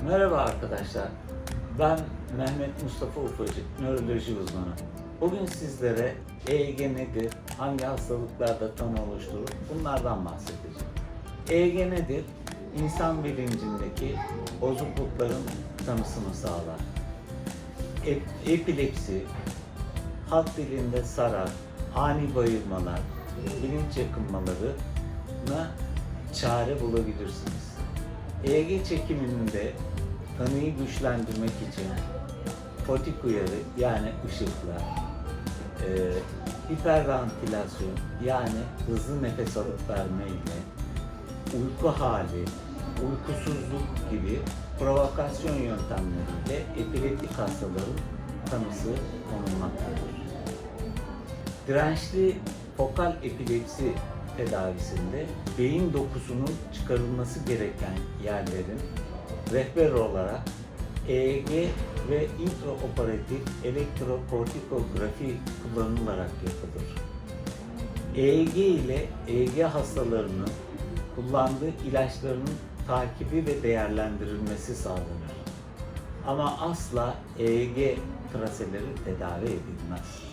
Merhaba arkadaşlar. Ben Mehmet Mustafa Ufacık, nöroloji uzmanı. Bugün sizlere EEG nedir, hangi hastalıklarda tanı oluşturur, bunlardan bahsedeceğim. EEG nedir? İnsan bilincindeki bozuklukların tanısını sağlar. Ep- epilepsi, halk dilinde sarar, ani bayılmalar, bilinç yakınmalarına çare bulabilirsiniz. EEG çekiminde tanıyı güçlendirmek için fotik uyarı yani ışıklar, e, hiperventilasyon yani hızlı nefes alıp verme ile uyku hali, uykusuzluk gibi provokasyon yöntemleriyle epileptik hastaların tanısı konulmaktadır. Dirençli fokal epilepsi tedavisinde beyin dokusunun çıkarılması gereken yerlerin rehber olarak EEG ve intraoperatif elektrokortikografi kullanılarak yapılır. EEG ile EEG hastalarının kullandığı ilaçların takibi ve değerlendirilmesi sağlanır. Ama asla EEG traseleri tedavi edilmez.